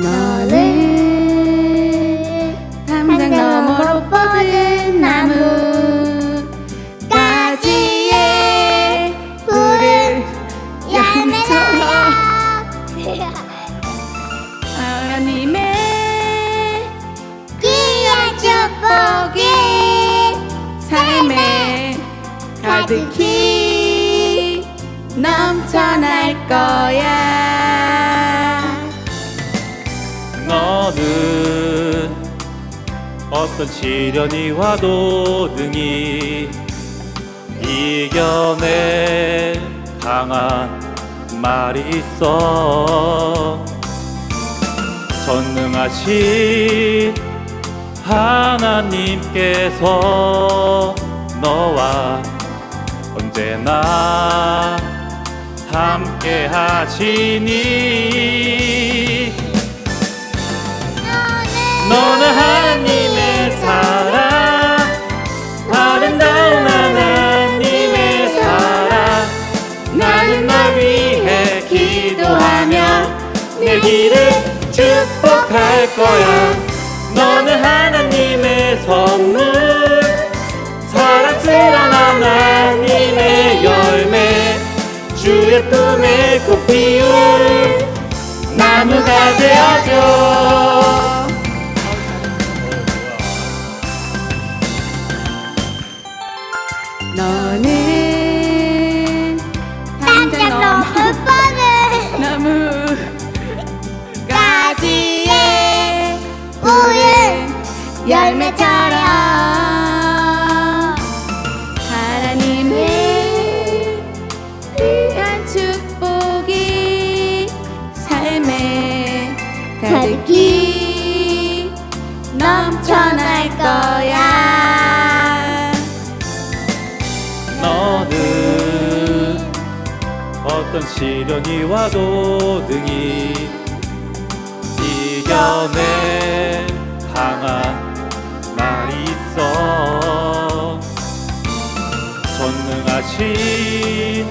너는 담장 너머로 뻗은 나무 가지에 불을 열매처럼 가득히 넘쳐날 거야. 너는 어떤 시련이 와도 능히 이겨내 강한 말이 있어. 전능하신 하나님께서 너와 언제나 함께 하시니 내 길을 축복할 거야. 너는 하나님의 선물. 사랑스러운 하나님의 열매. 주의 품에 꽃 피울 나무가 되어줘. 너는 열매처럼 하나님의 귀한 축복이 삶에 가득히 넘쳐날 거야. 너는 어떤 시련이 와도 능히 이겨내 강한 전능하신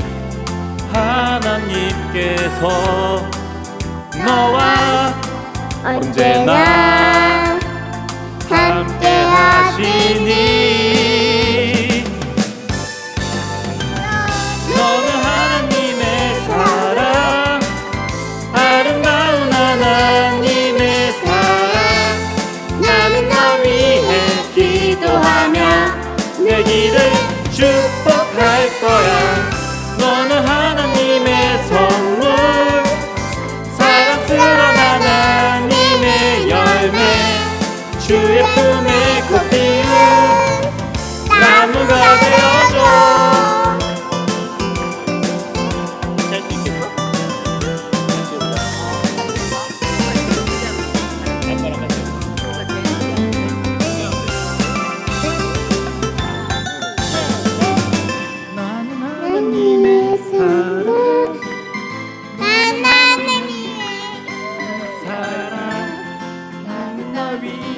하나님께서 너와 언제나 함께 하시니 축복할 거야. 너는 하나님의 선물 사랑스러운 하나님의 열매. 주의 품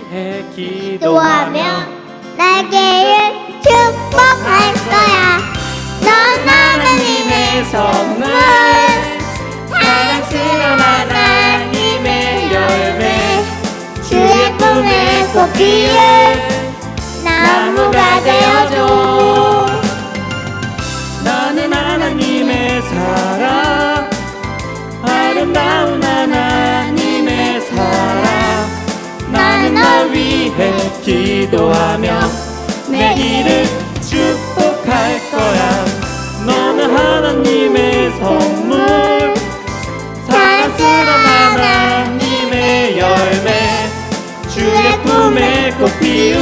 위해 기도하며 날개를 축복할 거야. 넌 하나님의 선물. 사랑스러운 하나님의 열매. 주의 품에 꽃 피울 나무가 되어줘. 너는 하나님의 사랑. 아름다운 기도하며 내 길을 축복할 거야. 너는 하나님의 선물 사랑스러운 하나님의 열매 주의 품에 꽃 피운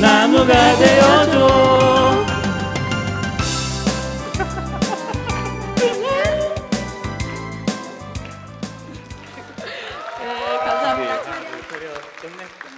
나무가 되어줘. 네 감사합니다. 그래 끝내